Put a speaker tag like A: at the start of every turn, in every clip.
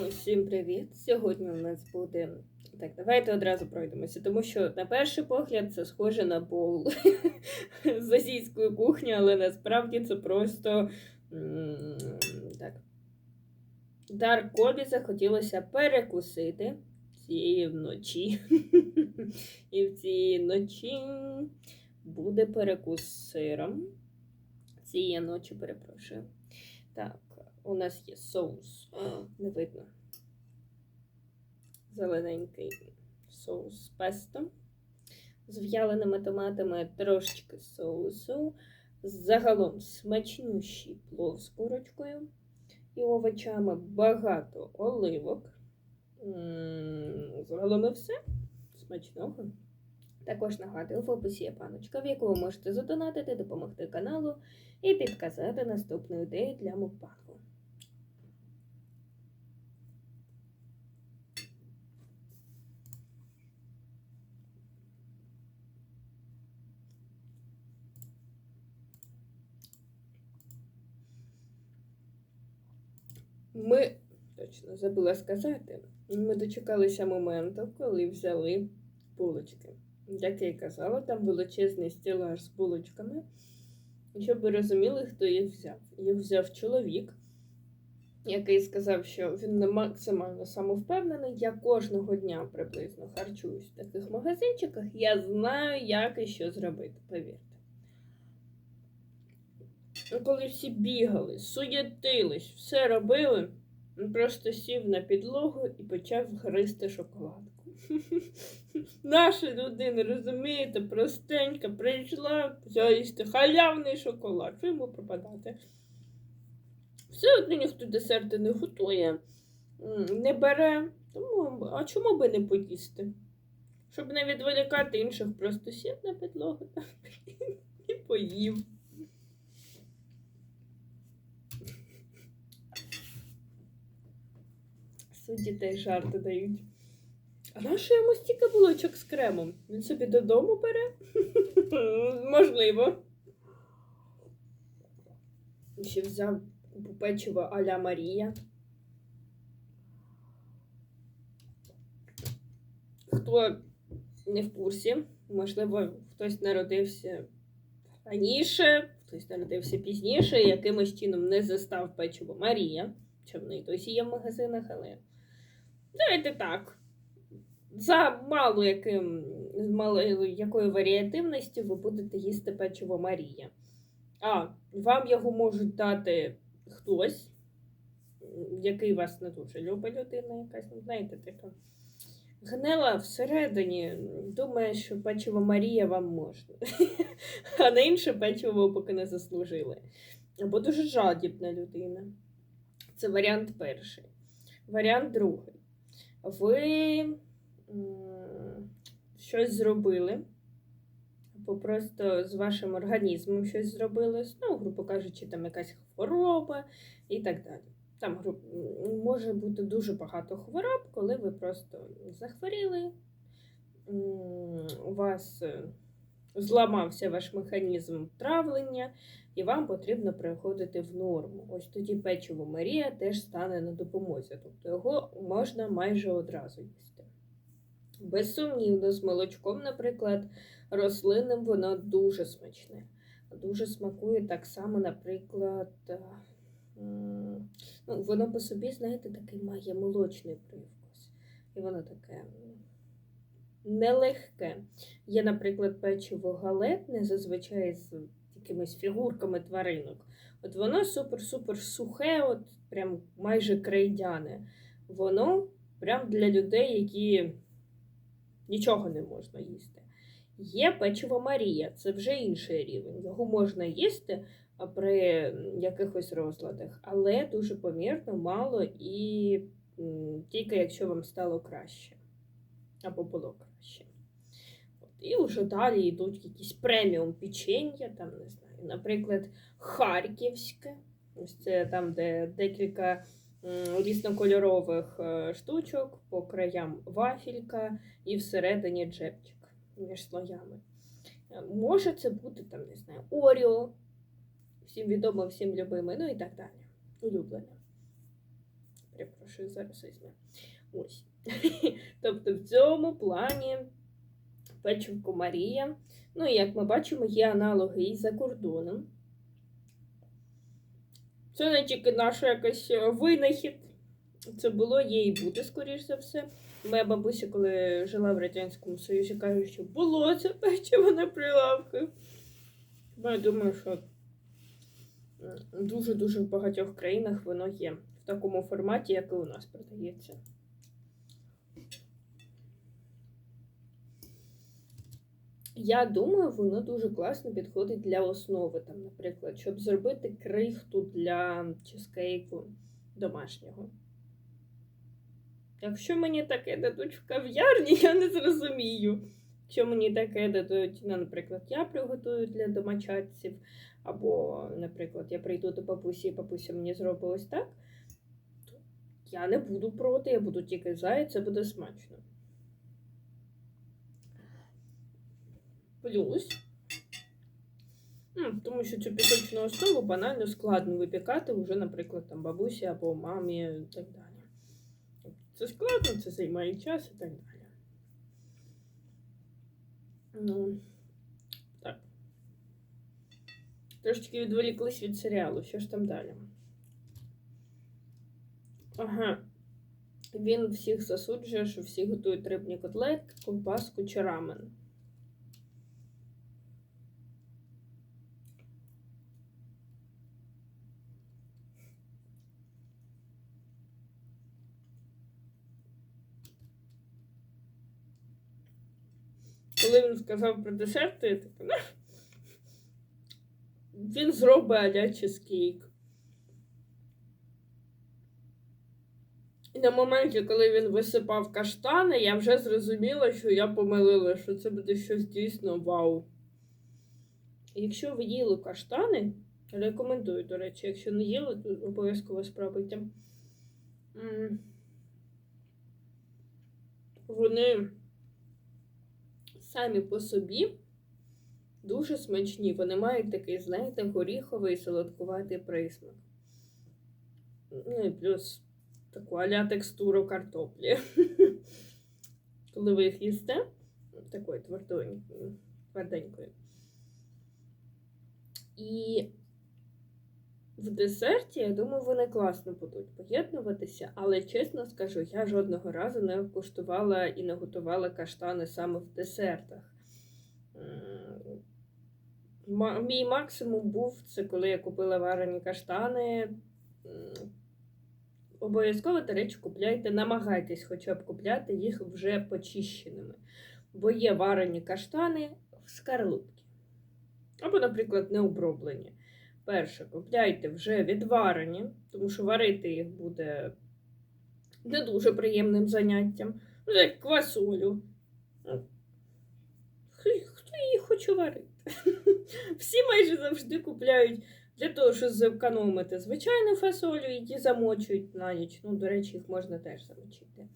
A: Усім привіт! Сьогодні у нас буде. Так, давайте одразу пройдемося, тому що на перший погляд це схоже на боул з азійської кухні, але насправді це просто так. Дар Кобі захотілося перекусити цієї вночі. І в цій ночі буде перекус сиром. Цієї ночі перепрошую. Так, у нас є соус. Не видно. Зелененький соус з песто. З в'яленими томатами трошечки соусу. Загалом смачнющий плов з курочкою і овочами багато оливок. Загалом і все. Смачного. Також нагадую, в описі є паночка, в яку ви можете задонатити, допомогти каналу і підказати наступну ідею для мукбангу. Ми точно забула сказати, ми дочекалися моменту, коли взяли булочки. Як я і казала, там величезний стелаж з булочками. Щоб ви розуміли, хто їх взяв. Їх взяв чоловік, який сказав, що він не максимально самовпевнений. Я кожного дня приблизно харчуюсь в таких магазинчиках. Я знаю, як і що зробити, повірте. Ну, Коли всі бігали, суєтились, все робили, він просто сів на підлогу і почав гризти шоколадку. Наша людина, розумієте, простенька, прийшла, взяла їсти халявний шоколад. Що йому пропадати? Все одно ніхто десерти не готує, не бере. Тому, а чому би не поїсти? Щоб не відволікати інших, просто сів на підлогу і поїв. Судді теж жарти дають. А нащо йому стільки булочок з кремом? Він собі додому бере? Можливо. Ще взяв купу печива а-ля Марія. Хто не в курсі, можливо, хтось народився раніше, хтось народився пізніше, і якимось чином не застав печиво Марія. Чи в неї досі є в магазинах, але давайте так. За мало яким, з малою якою варіативністю ви будете їсти печиво Марія. А, вам його можуть дати хтось, який вас не дуже любить людина якась, ну, знаєте, така. Гнила всередині, думає, що печиво Марія вам можна. А на інше печиво поки не заслужили. Або дуже жадібна людина. Це варіант перший. Варіант другий. Ви щось зробили, або просто з вашим організмом щось зробили, ну, грубо кажучи, там якась хвороба і так далі. Там може бути дуже багато хвороб, коли ви просто захворіли, у вас е, зламався ваш механізм травлення, і вам потрібно приходити в норму. Ось тоді печиво Марія теж стане на допомозі, тобто його можна майже одразу їсти. Безсумнівно, з молочком, наприклад, рослинним воно дуже смачне. Дуже смакує так само, наприклад, е, ну, воно по собі, знаєте, такий має молочний привкус. І воно таке нелегке. Є, наприклад, печиво галетне, зазвичай з якимись фігурками тваринок. От воно супер-супер сухе, от прям майже крейдяне. Воно прям для людей, які нічого не можна їсти. Є печиво Марія, це вже інший рівень. Його можна їсти при якихось розладах, але дуже помірно, мало і тільки якщо вам стало краще або було краще. І вже далі йдуть якісь преміум печення, там не знаю, наприклад, харківське. Ось це там, де декілька різнокольорових е, штучок, по краям вафелька і всередині джебчик між слоями. Е, Може це бути там, не знаю, Оріо, всім відомо, всім любиме, ну і так далі. Улюблене. Перепрошую, зараз візьме. Ось. тобто в цьому плані печивко Марія. Ну і як ми бачимо, є аналоги і за кордоном. Це не тільки наш якийсь е, винахід. Це було, є і буде, скоріш за все. Моя бабуся, коли жила в Радянському Союзі, каже, що було це печиво на прилавках. Ну, я думаю, що дуже-дуже в багатьох країнах воно є в такому форматі, як і у нас продається. Я думаю, воно дуже класно підходить для основи, там, наприклад, щоб зробити крихту для чизкейку домашнього. Якщо мені таке дадуть в кав'ярні, я не зрозумію. Якщо мені таке дадуть, ну, наприклад, я приготую для домочадців, або, наприклад, я прийду до бабусі, і бабуся мені зробить ось так, то я не буду проти, я буду тільки за, і це буде смачно. Плюс, тому що цю пісочну основу банально складно випікати вже, наприклад, там бабусі або мамі і так далі. Це складно, це займає час і так далі. Ну, так. Трошечки відволіклись від серіалу. Що ж там далі? Ага. Він всіх засуджує, що всі готують рибні котлетки, ковбаску чи рамен. Коли він сказав про десерти, я така, «Ну, він зробить аля чизкейк. І на моменті, коли він висипав каштани, я вже зрозуміла, що я помилила, що це буде щось дійсно вау. Якщо ви їли каштани, рекомендую, до речі, якщо не їли, то обов'язково спробуйте. Вони самі по собі дуже смачні. Вони мають такий, знаєте, горіховий солодкуватий присмак. Ну і плюс таку аля текстуру картоплі. Коли ви їх їсте, такою тверденькою. І в десерті, я думаю, вони класно будуть поєднуватися, але чесно скажу, я жодного разу не куштувала і не готувала каштани саме в десертах. Мій максимум був це коли я купила варені каштани. Обов'язково, до речі, купляйте, намагайтесь хоча б купляти їх вже почищеними. Бо є варені каштани в скарлупці. Або, наприклад, необроблені. Перше, купляйте вже відварені, тому що варити їх буде не дуже приємним заняттям. Ну, як квасолю. Ну, Хто її хоче варити? Всі майже завжди купляють для того, щоб зекономити звичайну фасолю, її замочують на ніч. Ну, до речі, їх можна теж замочити.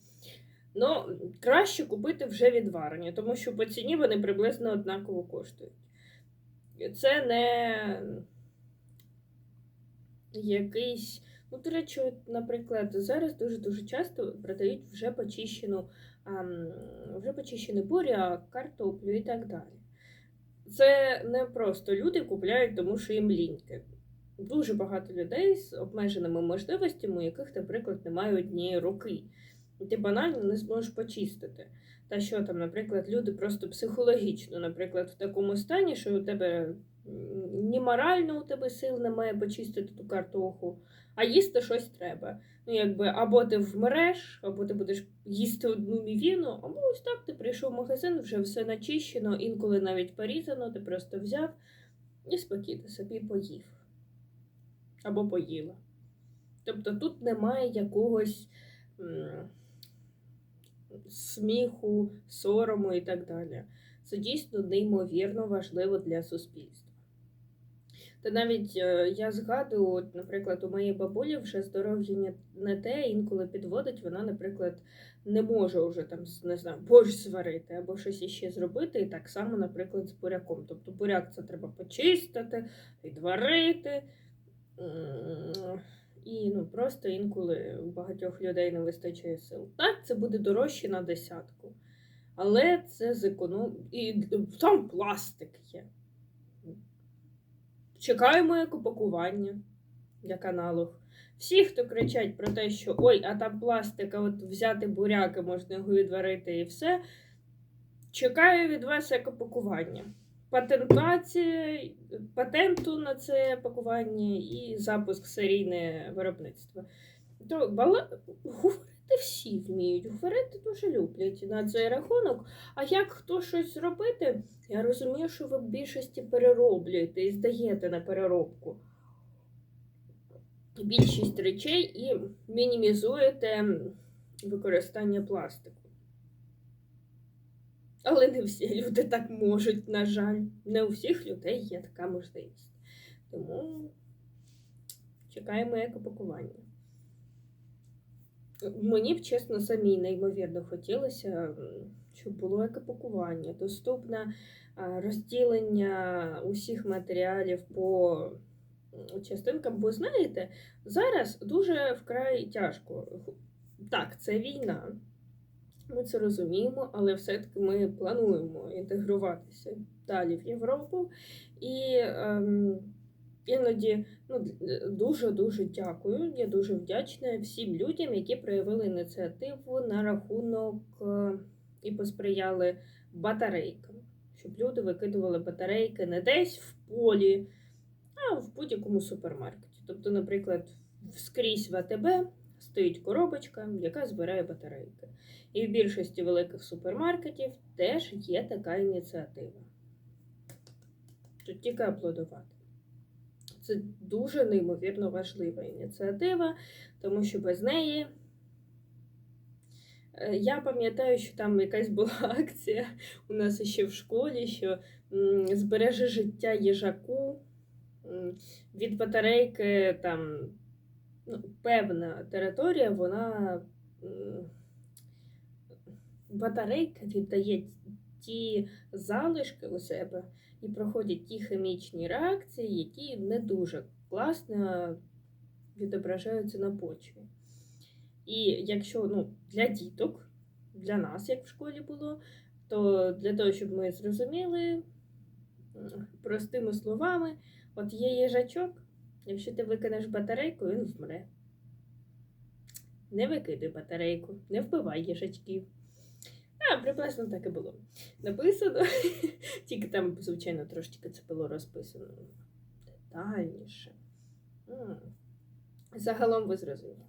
A: Ну, краще купити вже відварені, тому що по ціні вони приблизно однаково коштують. Це не якийсь. Ну, до речі, наприклад, зараз дуже-дуже часто продають вже почищену, вже почищений буряк, картоплю і так далі. Це не просто люди купляють, тому що їм ліньки. Дуже багато людей з обмеженими можливостями, у яких, наприклад, немає однієї руки. І ти банально не зможеш почистити. Та що там, наприклад, люди просто психологічно, наприклад, в такому стані, що у тебе ні морально у тебе сил немає почистити ту картоху, а їсти щось треба. Ну, якби або ти вмреш, або ти будеш їсти одну мівіну, або ось так ти прийшов в магазин, вже все начищено, інколи навіть порізано, ти просто взяв і спокійно собі поїв. Або поїла. Тобто тут немає якогось сміху, сорому і так далі. Це дійсно неймовірно важливо для суспільства. Та навіть е, я згадую, от, наприклад, у моєї бабулі вже здоров'я не- те, інколи підводить, вона, наприклад, не може вже там, не знаю, борщ зварити або щось іще зробити. І так само, наприклад, з буряком. Тобто буряк це треба почистити, відварити. І ну, просто інколи у багатьох людей не вистачає сил. Так, це буде дорожче на десятку. Але це зеконом... І там пластик є. Чекаємо екопакування як аналог. Всі, хто кричать про те, що ой, а там пластик, а от взяти буряки, можна його відварити і все. Чекаю від вас екопакування. Патентація, патенту на це пакування і запуск серійне виробництва. То бала... говорити всі вміють, говорити дуже люблять на цей рахунок. А як хто щось зробити, я розумію, що ви в більшості перероблюєте і здаєте на переробку більшість речей і мінімізуєте використання пластику. Але не всі люди так можуть, на жаль. Не у всіх людей є така можливість. Тому чекаємо екопакування. Мені б, чесно, самі неймовірно хотілося, щоб було екопакування, доступне розділення усіх матеріалів по частинкам, бо знаєте, зараз дуже вкрай тяжко. Так, це війна. Ми це розуміємо, але все-таки ми плануємо інтегруватися далі в Європу. І ем, іноді ну, дуже-дуже дякую. Я дуже вдячна всім людям, які проявили ініціативу на рахунок е, і посприяли батарейкам. Щоб люди викидували батарейки не десь в полі, а в будь-якому супермаркеті. Тобто, наприклад, скрізь в АТБ стоїть коробочка, яка збирає батарейки. І в більшості великих супермаркетів теж є така ініціатива. Тут тільки аплодувати. Це дуже неймовірно важлива ініціатива, тому що без неї. Е, Я пам'ятаю, що там якась була акція у нас ще в школі, що збереже життя їжаку від батарейки там ну, певна територія, вона батарейка віддає ті залишки у себе і проходять ті хімічні реакції, які не дуже класно відображаються на почві. І якщо ну, для діток, для нас, як в школі було, то для того, щоб ми зрозуміли простими словами, от є їжачок, якщо ти викинеш батарейку, він вмре. Не викидай батарейку, не вбивай їжачків. А, приблизно так і було. Написано, тільки там, звичайно, трошечки це було розписано детальніше. Загалом ви зрозуміли.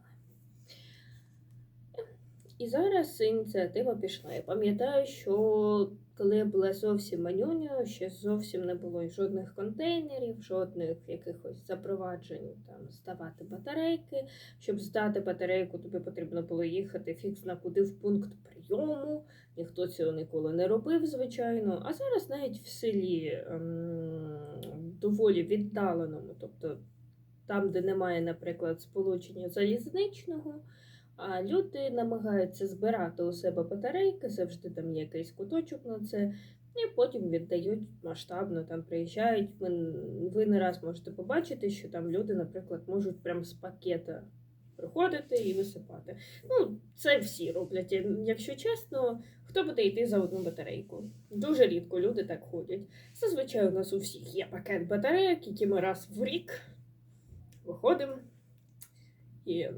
A: І зараз ініціатива пішла. Я пам'ятаю, що коли я була зовсім манюню, ще зовсім не було жодних контейнерів, жодних якихось запроваджень там ставати батарейки. Щоб здати батарейку, тобі потрібно було їхати фікс на куди в пункт прийому. Ніхто цього ніколи не робив, звичайно. А зараз навіть в селі ем, доволі віддаленому, тобто там, де немає, наприклад, сполучення залізничного. А люди намагаються збирати у себе батарейки, завжди там є якийсь куточок на це, і потім віддають масштабно, там приїжджають. Ви, не раз можете побачити, що там люди, наприклад, можуть прям з пакета приходити і висипати. Ну, це всі роблять. Якщо чесно, хто буде йти за одну батарейку? Дуже рідко люди так ходять. Зазвичай у нас у всіх є пакет батарейок, які ми раз в рік виходимо і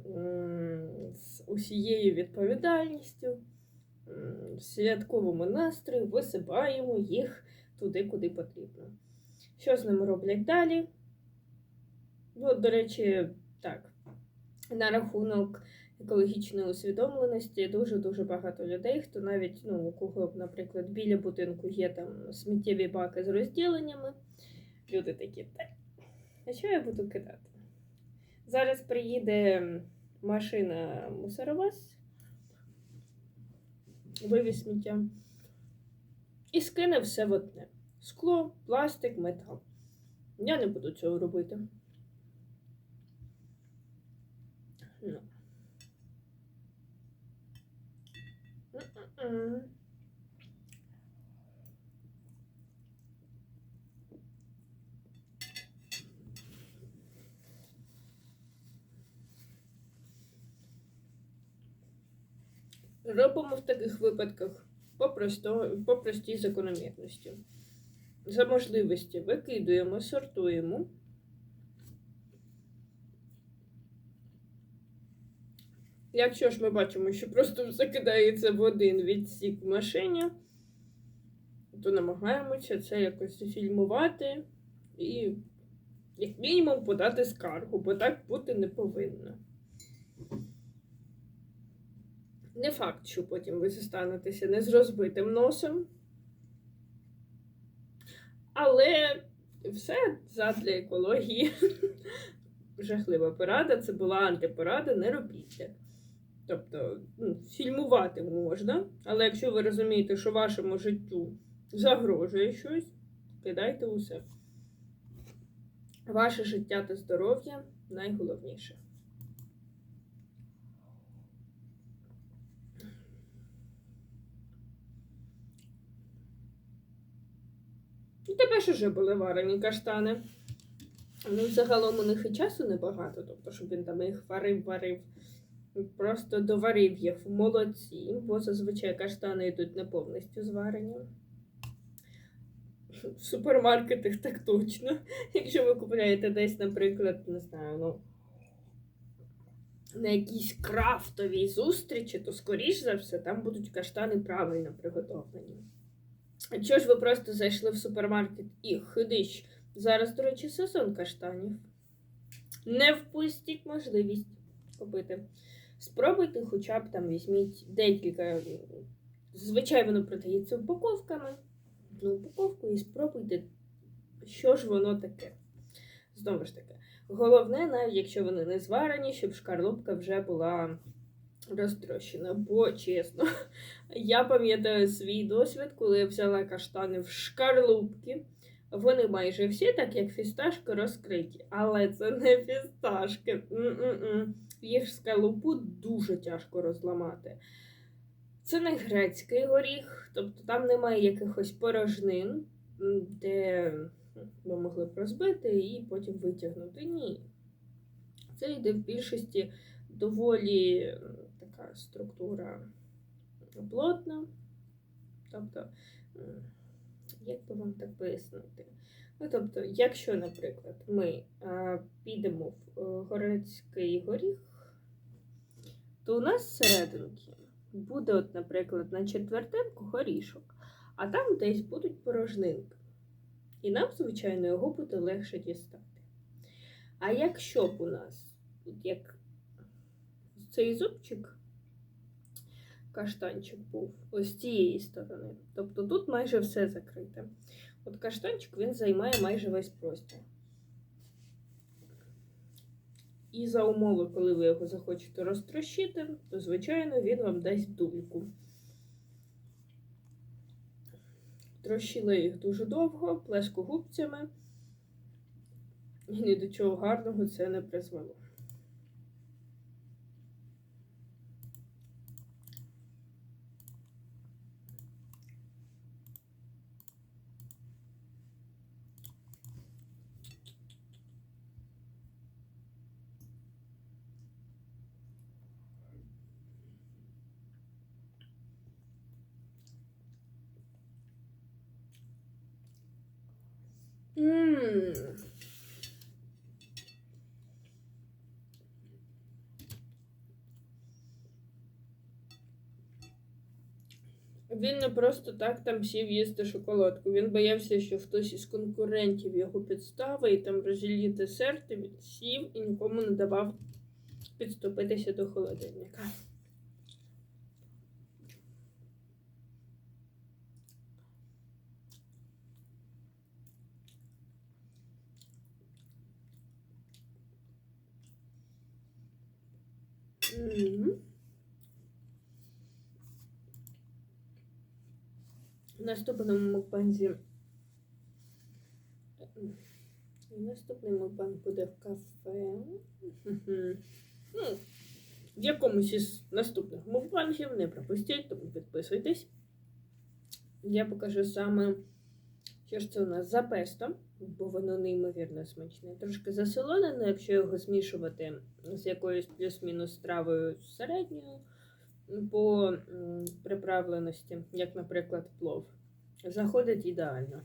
A: з усією відповідальністю, в святковому настрої висипаємо їх туди, куди потрібно. Що з ними роблять далі? Ну, до речі, так, на рахунок екологічної усвідомленості дуже-дуже багато людей, хто навіть, ну, у кого, наприклад, біля будинку є там сміттєві баки з розділеннями. Люди такі, так, а що я буду кидати? Зараз приїде машина мусоровоз, вивіз сміття і скине все в одне: скло, пластик, метал. Я не буду цього робити. Ну. М-м-м. Робимо в таких випадках по, просто, по простій закономірності. За можливості викидуємо, сортуємо. Якщо ж ми бачимо, що просто все кидається в один відсік в машині, то намагаємося це якось зафільмувати і, як мінімум, подати скаргу, бо так бути не повинно. Не факт, що потім ви зостанетеся не з розбитим носом. Але все задля екології. Жахлива порада, це була антипорада, не робіть. Тобто, ну, фільмувати можна, але якщо ви розумієте, що вашому життю загрожує щось, кидайте усе. Ваше життя та здоров'я найголовніше. У тебе ж уже були варені каштани. Ну, загалом у них і часу небагато, тобто, щоб він там їх варив, варив. Просто доварив їх в молоці, бо зазвичай каштани йдуть не повністю зварені. В супермаркетах так точно. Якщо ви купуєте десь, наприклад, не знаю, ну, на якійсь крафтовій зустрічі, то, скоріш за все, там будуть каштани правильно приготовлені. Якщо ж ви просто зайшли в супермаркет і хидиш, зараз, до речі, сезон каштанів. Не впустіть можливість купити. Спробуйте, хоча б там візьміть декілька. Зазвичай воно продається упаковками. Ну, упаковку і спробуйте, що ж воно таке. Знову ж таки, головне, навіть якщо вони не зварені, щоб шкарлупка вже була розтрощена. Бо, чесно, я пам'ятаю свій досвід, коли я взяла каштани в шкарлупки. Вони майже всі, так як фісташки, розкриті. Але це не фісташки. М-м-м. Їх скалупу дуже тяжко розламати. Це не грецький горіх, тобто там немає якихось порожнин, де ми могли б розбити і потім витягнути. Ні. Це йде в більшості доволі м, така структура плотна. Тобто, як би вам так пояснити? Ну, тобто, якщо, наприклад, ми а, підемо в е, горецький горіх, то у нас серединки буде, от, наприклад, на четвертинку горішок, а там десь будуть порожнинки. І нам, звичайно, його буде легше дістати. А якщо б у нас, як цей зубчик, каштанчик був ось з цієї сторони, тобто тут майже все закрите. От каштанчик він займає майже весь простір. І за умови, коли ви його захочете розтрощити, то, звичайно, він вам дасть дульку. Трощила їх дуже довго, плескогубцями, і ні до чого гарного це не призвело. Він не просто так там сів їсти шоколадку. Він боявся, що хтось із конкурентів його підстави і там розілє серце, він сів і нікому не давав підступитися до холодильника. Мгм. В наступному мукбанзі. Наступний мукбанг буде в кафе. Ну, в якомусь із наступних мукбангів не пропустіть, тому підписуйтесь. Я покажу саме, що ж це у нас за песто, бо воно неймовірно смачне. Трошки засолонене, якщо його змішувати з якоюсь плюс-мінус стравою середньою, по приправленості, як, наприклад, плов. Заходить ідеально.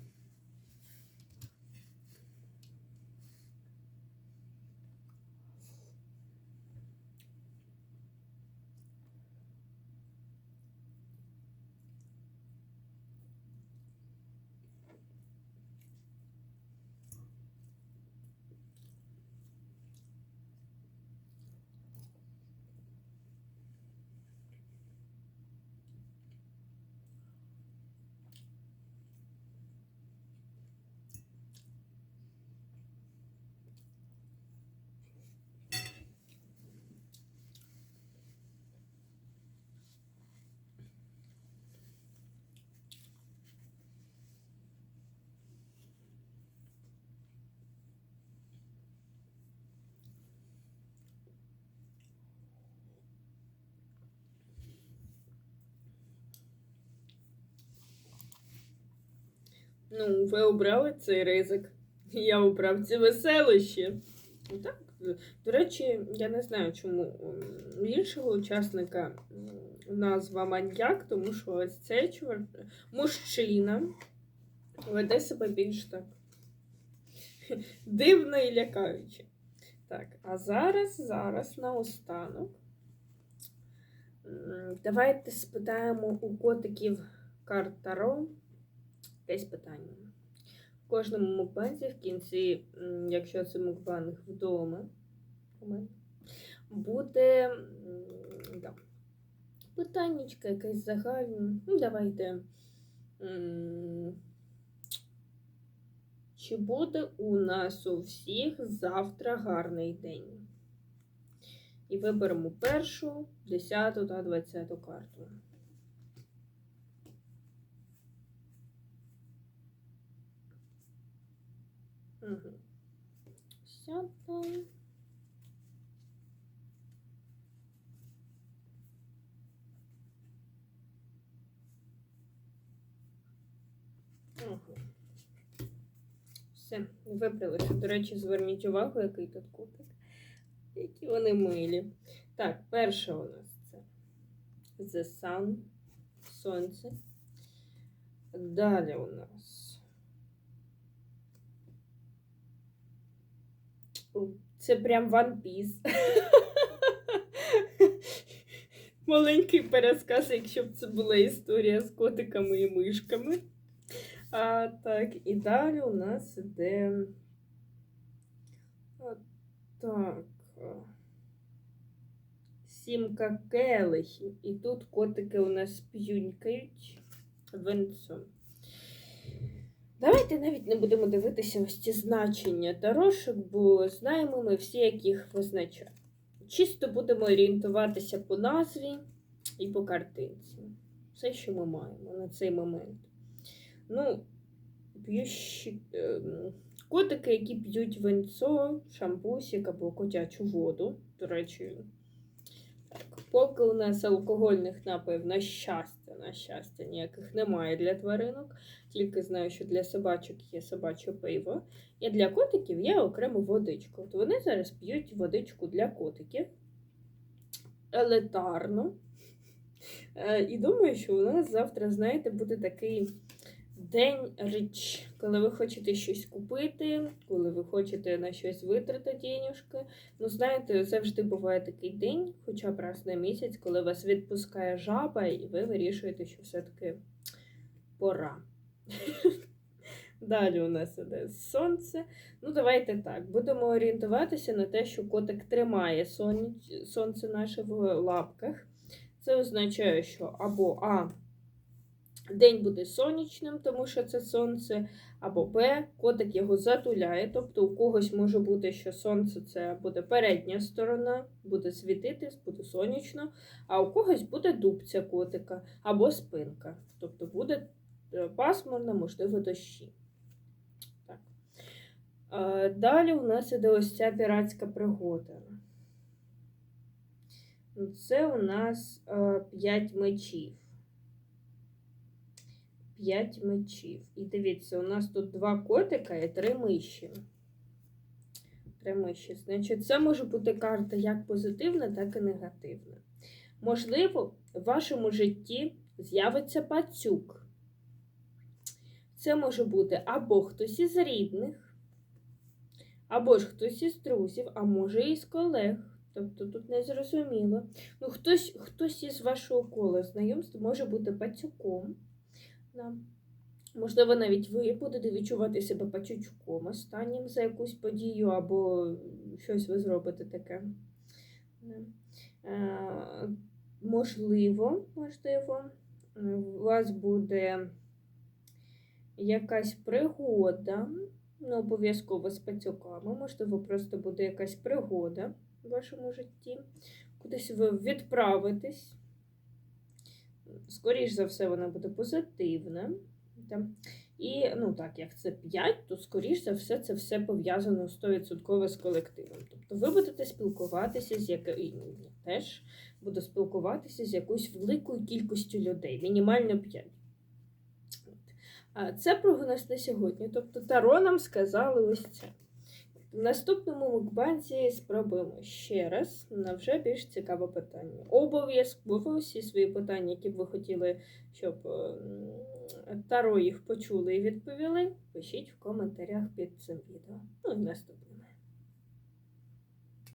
A: Ну, ви обрали цей ризик. Я обрав ці веселощі. Ну, Так. До речі, я не знаю, чому у іншого учасника назва маньяк, тому що ось цей чувак, мужчина веде себе більш так дивно і лякаюче. Так, а зараз, зараз наостанок. Давайте спитаємо у котиків карт Якесь питання. В кожному мукбанзі в кінці, якщо це мукбанг вдома, буде да, питаннячка якесь загальне. Ну, давайте. Чи буде у нас у всіх завтра гарний день? І виберемо першу, десяту та двадцяту карту. Угу. Угу. Все, вибралися. До речі, зверніть увагу, який тут купик. Які вони милі. Так, перша у нас це The Sun, Сонце. Далі у нас. Це прям One Piece. Маленький пересказ, якщо б це була історія з котиками і мишками. А, так, і далі у нас іде. Так. Сімка келихів. І тут котики у нас п'юнькають венцом. Давайте навіть не будемо дивитися ось ці значення тарошок, бо знаємо ми всі, як їх визначають. Чисто будемо орієнтуватися по назві і по картинці. Все, що ми маємо на цей момент. Ну, п'ющі ем, котики, які п'ють винцо, шампусик або котячу воду. До речі, так, поки у нас алкогольних напоїв, на щастя, на щастя, ніяких немає для тваринок. Тільки знаю, що для собачок є собаче пиво. І для котиків є окрему водичку. От вони зараз п'ють водичку для котиків елетарно. Е, І думаю, що у нас завтра, знаєте, буде такий день річ, коли ви хочете щось купити, коли ви хочете на щось витратити денюжки. Ну, знаєте, завжди буває такий день, хоча б раз на місяць, коли вас відпускає жаба, і ви вирішуєте, що все-таки пора. Далі у нас іде сонце. Ну, давайте так. Будемо орієнтуватися на те, що котик тримає сонце наше в лапках. Це означає, що або А. День буде сонячним, тому що це сонце, або Б. Котик його затуляє. Тобто у когось може бути, що сонце це буде передня сторона, буде світитись, буде сонячно, а у когось буде дубця котика або спинка. Тобто буде е, пасмурно, можливо, дощі. Так. Е, Далі у нас іде ось ця піратська пригода. Це у нас 5 мечів. 5 мечів. І дивіться, у нас тут два котика і три миші. Три миші. Значить, це може бути карта як позитивна, так і негативна. Можливо, в вашому житті з'явиться пацюк. Це може бути або хтось із рідних, або ж хтось із друзів, а може і з колег. Тобто тут не зрозуміло. Ну, хтось, хтось із вашого кола знайомств може бути пацюком. Да. Можливо, навіть ви будете відчувати себе пацючком останнім за якусь подію, або щось ви зробите таке. Да. Е, можливо, можливо, у вас буде якась пригода, не обов'язково з пацюками, можливо, просто буде якась пригода в вашому житті. Кудись ви відправитесь. Скоріш за все, вона буде позитивна. І, ну так, як це 5, то скоріш за все це все пов'язано 100% з колективом. Тобто ви будете спілкуватися з якою теж буду спілкуватися з якоюсь великою кількістю людей, мінімально 5. От. А Це прогноз на сьогодні. Тобто Таро нам сказали ось це. В наступному мукбанзі спробуємо ще раз на вже більш цікаве питання. Обов'язково всі свої питання, які б ви хотіли, щоб ем, Таро їх почули і відповіли, пишіть в коментарях під цим відео. Ну і наступне.